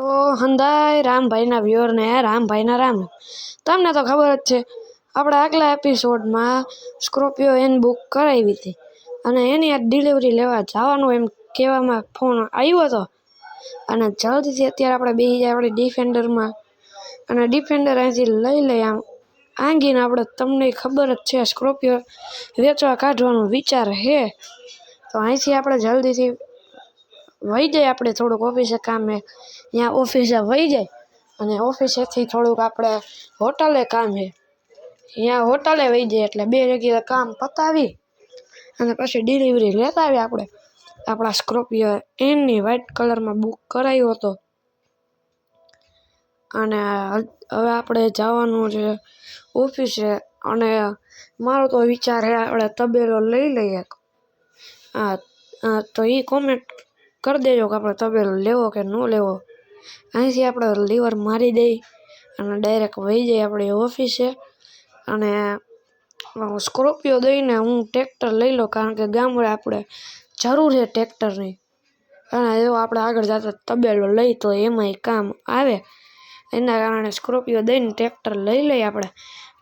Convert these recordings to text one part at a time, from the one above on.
તો હંધાય રામભાઈના વ્યોરને રામભાઈના રામ. તમને તો ખબર જ છે, આપણે આગલા એપિસોડમાં સ્કોર્પિયો એન બુક કરાવી હતી અને એની આ ડિલિવરી લેવા જવાનું એમ કહેવામાં ફોન આવ્યો હતો. અને જલ્દીથી અત્યારે આપણે બે જાય આપણે ડિફેન્ડરમાં અને ડિફેન્ડર અહીંથી લઈ લઈ આમ આંગીને આપણે તમને ખબર જ છે સ્કોર્પિયો વેચવા કાઢવાનો વિચાર છે. તો અહીંથી આપણે જલ્દીથી વહી જાય આપણે થોડુંક ઓફિસે કામે ત્યાં ઓફિસે વહી જાય અને ઓફિસેથી થોડુંક આપણે હોટલે કામ છે ત્યાં હોટલે વહી જાય એટલે બે જગ્યાએ કામ પતાવી અને પછી ડિલિવરી લેતા આવીએ આપણે. આપણા સ્કોર્પિયો એની વ્હાઇટ કલરમાં બુક કરાવ્યો હતો. અને હવે આપણે જવાનું છે ઓફિસે અને મારો તો વિચાર હે આપણે તબેલો લઈ લઈએ. હા તો એ કોમેન્ટ કરી દેજો કે આપણે તબેલો લેવો કે ન લેવો. અહીંથી આપણે લીવર મારી દઈ અને ડાયરેક્ટ વહી જઈએ આપણી ઓફિસે. અને સ્કોર્પિયો દઈને હું ટ્રેક્ટર લઈ લઉં કારણ કે ગામડે આપણે જરૂર છે ટ્રેક્ટરની. અને જો આપણે આગળ જતા તબેલો લઈ, તો એમાંય કામ આવે. એના કારણે સ્કોર્પિયો દઈને ટ્રેક્ટર લઈ લઈએ આપણે.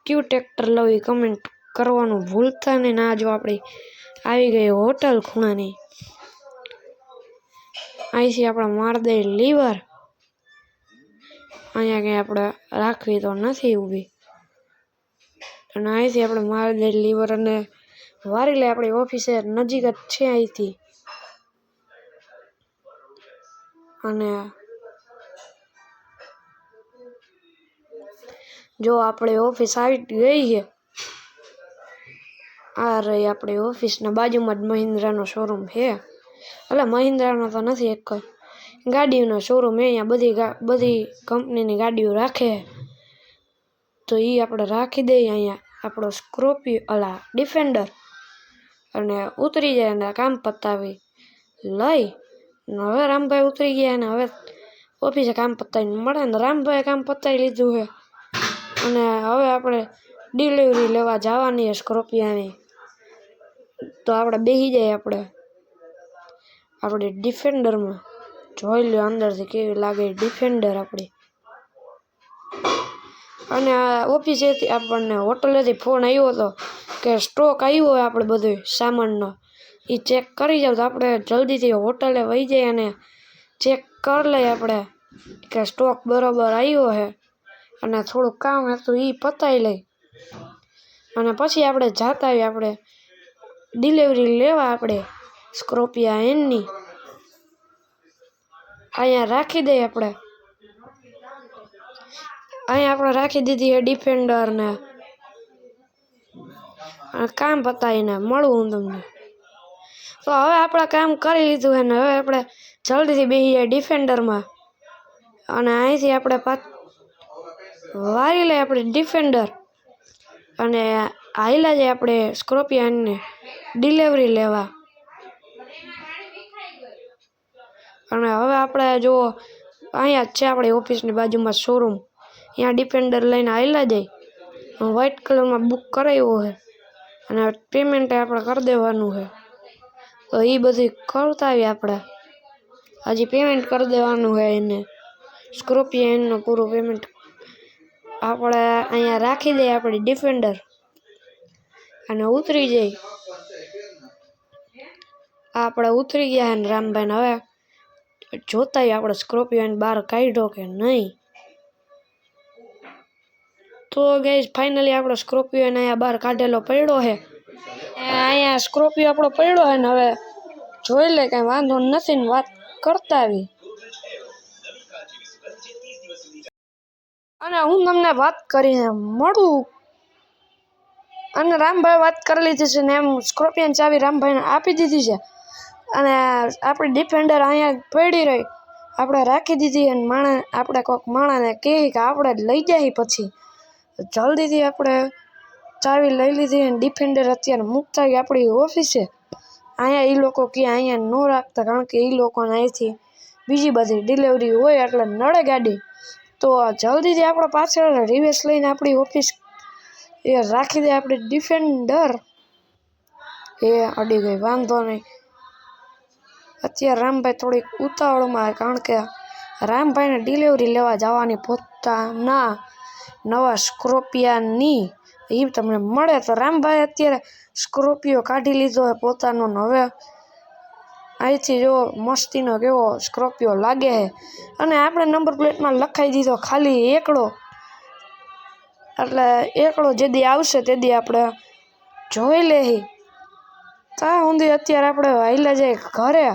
કયું ટ્રેક્ટર લઉં એ કમેન્ટ કરવાનું ભૂલતા નહીં. ના, જો આપણી આવી ગઈ હોટલ ખૂણાની. અહીંથી આપણે માર દઈએ લીવર. અહીંયા કંઈ આપણે રાખવી તો નથી ઊભી. અને અહીંથી આપણે માર દઈએ લીવર અને વારી લે આપણી ઓફિસે નજીક જ છે અહીંથી અને જો આપણી ઓફિસ આવી ગઈ છે, આ રહી આપણી ઓફિસના બાજુમાં જ મહિન્દ્રાનો શોરૂમ છે. એટલે મહિન્દ્રાનો તો નથી એક ગાડીઓનો શોરૂમ અહીંયા બધી બધી કંપનીની ગાડીઓ રાખે. તો એ આપણે રાખી દઈએ અહીંયા. આપણો સ્કોર્પિયો અલા ડિફેન્ડર અને ઉતરી જાય અને કામ પતાવી લઈ. હવે રામભાઈ ઉતરી ગયા અને હવે ઓફિસે કામ પતાવીને મળે ને રામભાઈએ કામ પતાવી લીધું છે અને હવે આપણે ડિલિવરી લેવા જવાની છે સ્કોર્પિયાની તો આપણે બેસી જાય આપણે. આપણે ડિફેન્ડરમાં જોઈ લો અંદરથી કેવી લાગે ડિફેન્ડર આપણી અને ઓફિસેથી આપણને હોટલેથી ફોન આવ્યો હતો કે સ્ટોક આવ્યો હોય આપણે બધું સામાનનો. એ ચેક કરી જાવ તો આપણે જલ્દીથી હોટલે વહી જઈએ અને ચેક કરી લઈએ આપણે કે સ્ટોક બરાબર આવ્યો છે અને થોડુંક કામ હતું એ પતાવી લઈ. અને પછી આપણે જતા આવીએ આપણે ડિલિવરી લેવા આપણે સ્કોર્પિયા એનની અહીંયા રાખી દઈએ આપણે. અહીંયા આપણે રાખી દીધી છે ડિફેન્ડરને કામ પતાવીને મળવું હું તમને. તો હવે આપણે કામ કરી લીધું છે ને હવે આપણે જલ્દીથી બેસીએ ડિફેન્ડરમાં અને અહીંથી આપણે પાછ વારી લઈએ આપણે ડિફેન્ડર અને હાઈલા જાય આપણે સ્કોર્પિયનને ડિલિવરી લેવા. અને હવે આપણે જો અહીંયા છે આપણી ઓફિસની બાજુમાં શોરૂમ અહીંયા ડિફેન્ડર લઈને આવેલા જાય. વ્હાઇટ કલરમાં બુક કરાવ્યો છે. અને પેમેન્ટ આપણે કરી દેવાનું છે. તો એ બધી કરતા આવી આપણે. હજી પેમેન્ટ કરી દેવાનું છે એને. સ્કોર્પિયો એનું પૂરું પેમેન્ટ આપણે અહીંયા રાખી દઈએ આપણી ડિફેન્ડર અને ઉતરી જઈ આપણે ઉતરી ગયા ને રામભાઈને હવે. જોતાય આપણે સ્કોર્પિયો બહાર કાઢ્યો કે નહીં? તો ગઈ ફાઇનલી આપણો સ્કોર્પિયો અહીંયા બહાર કાઢેલો પડ્યો છે અહીંયા સ્કોર્પિયો આપણો પડ્યો છે ને હવે જોઈ લે, કાંઈ વાંધો નથી ને વાત કરતા આવી. અને હું તમને વાત કરીને મળું. અને રામભાઈ વાત કરી લીધી છે ને એમ સ્કોર્પિયન ચાવી રામભાઈને આપી દીધી છે. અને આપણી ડિફેન્ડર અહીંયા પડી રહી. આપણે રાખી દીધી અને માણસ આપણે કોઈક માણસને કહે કે આપણે લઈ જાય પછી. જલ્દીથી આપણે ચાવી લઈ લીધી અને ડિફેન્ડર અત્યારે મૂકતા આપણી ઓફિસે અહીંયા એ લોકો કે અહીંયા ન રાખતા કારણ કે એ લોકોને અહીંથી બીજી બધી ડિલિવરી હોય એટલે નડે ગાડી. તો જલ્દીથી આપણે પાછળ રિવેસ લઈને આપણી ઓફિસ એ રાખી દે આપણે ડિફેન્ડર એ અડી ગઈ, વાંધો નહીં. અત્યારે રામભાઈ થોડીક ઉતાવળમાં કારણ કે રામભાઈને ડિલિવરી લેવા જવાની પોતાના નવા સ્કોર્પિયાની એ તમને મળે. તો રામભાઈ અત્યારે સ્કોર્પિયો કાઢી લીધો હોય પોતાનો નવે અહીંથી જો મસ્તીનો કેવો સ્કોર્પિયો લાગે છે. અને આપણે નંબર પ્લેટમાં લખાઈ દીધો ખાલી એકડો. એટલે એકડો જે દી આવશે તે દી આપણે જોઈ લેહી. ત્યાં સુધી અત્યારે આપણે હાઈલા જાય ઘરે.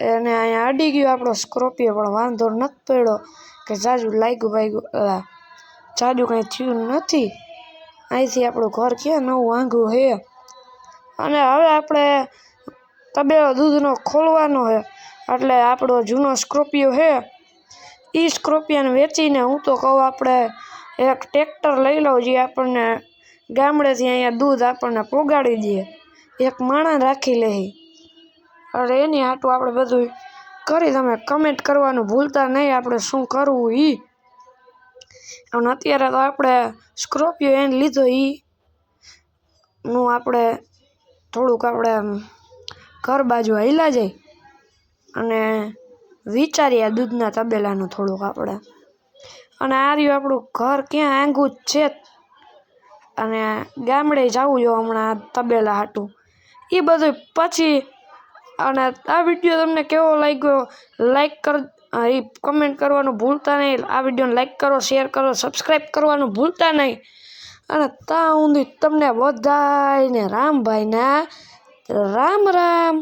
અને અહીંયા અડી ગયો આપણો સ્કોર્પિયો, પણ વાંધો નથી પડ્યો કે જાજુ લાગ્યું ભાઈ જાજુ કાંઈ થયું નથી. અહીંથી આપણું ઘર ક્યાં નવું વાંઘું છે અને હવે આપણે તબેલો દૂધનો ખોલવાનો છે એટલે આપણો જૂનો સ્કોર્પિયો છે એ સ્ક્રોપિયાને વેચીને હું તો કહું આપણે એક ટ્રેક્ટર લઈ લઉં, જે આપણને ગામડેથી અહીંયા દૂધ આપણને પોગાડી દે. એક માણસ રાખી લેહી એટલે એની હાટું આપણે બધું કરી તમે કમેન્ટ કરવાનું ભૂલતા નહીં આપણે શું કરવું એ અને અત્યારે તો આપણે સ્કોર્પિયો એને લીધો એ નું આપણે થોડુંક આપણે ઘર બાજુ હૈલા જાય. અને વિચારીએ દૂધના તબેલાનું થોડુંક આપણે. અને આ રહ્યું આપણું ઘર ક્યાં આંગું જ છે. અને ગામડે જવું જો હમણાં તબેલા હાટું. એ બધું પછી અને આ વીડિયો તમને કેવો લાગ્યો લાઈક કર એ કમેન્ટ કરવાનું ભૂલતા નહીં. આ વિડીયોને લાઈક કરો શેર કરો સબસ્ક્રાઈબ કરવાનું ભૂલતા નહીં. અને ત્યાં સુધી તમને બધાને રામભાઈના રામ રામ.